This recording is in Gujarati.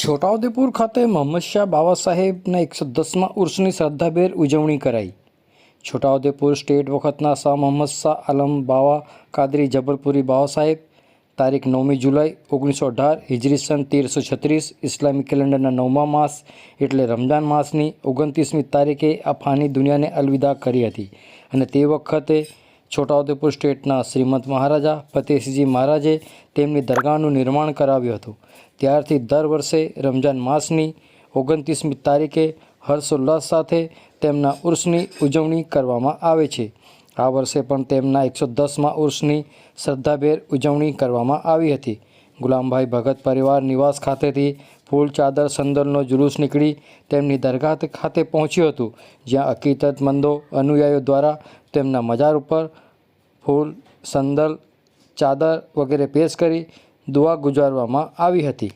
છોટાઉદેપુર ખાતે મોહમ્મદ શાહ બાવા સાહેબના એકસો દસમા ઉર્સની શ્રદ્ધાભેર ઉજવણી કરાઈ. છોટાઉદેપુર સ્ટેટ વખતના શાહ મોહમ્મદ શાહ આલમ બાવા કાદરી જબરપુરી બાવા સાહેબ, તારીખ નવમી જુલાઈ ઓગણીસો અઢાર, હિજરી સન તેરસો છત્રીસ, ઇસ્લામિક કેલેન્ડરના નવમા માસ એટલે રમજાન માસની ઓગણત્રીસમી તારીખે આ ફાની દુનિયાને અલવિદા કરી હતી. અને તે વખતે છોટાઉદેપુર સ્ટેટના શ્રીમંત મહારાજા ફતેહસિંહજી મહારાજે તેમની દરગાહનું નિર્માણ કરાવ્યું હતું. ત્યારથી દર વર્ષે રમજાન માસની ઓગણત્રીસમી તારીખે હર્ષોલ્લાસ સાથે તેમના ઉર્સની ઉજવણી કરવામાં આવે છે. આ વર્ષે પણ તેમના એકસો દસમાં ઉર્સની શ્રદ્ધાભેર ઉજવણી કરવામાં આવી હતી. ગુલામભાઈ ભગત પરિવાર નિવાસ ખાતેથી ફૂલ ચાદર સંદલનો જુલુસ નીકળી તેમની દરગાહ ખાતે પહોંચ્યું હતું, જ્યાં અકીકતમંદો અનુયાયીઓ દ્વારા તેમના મજાર ઉપર ફૂલ, સંદલ, ચાદર વગેરે પેશ કરી દુઆ ગુજારવામાં આવી હતી.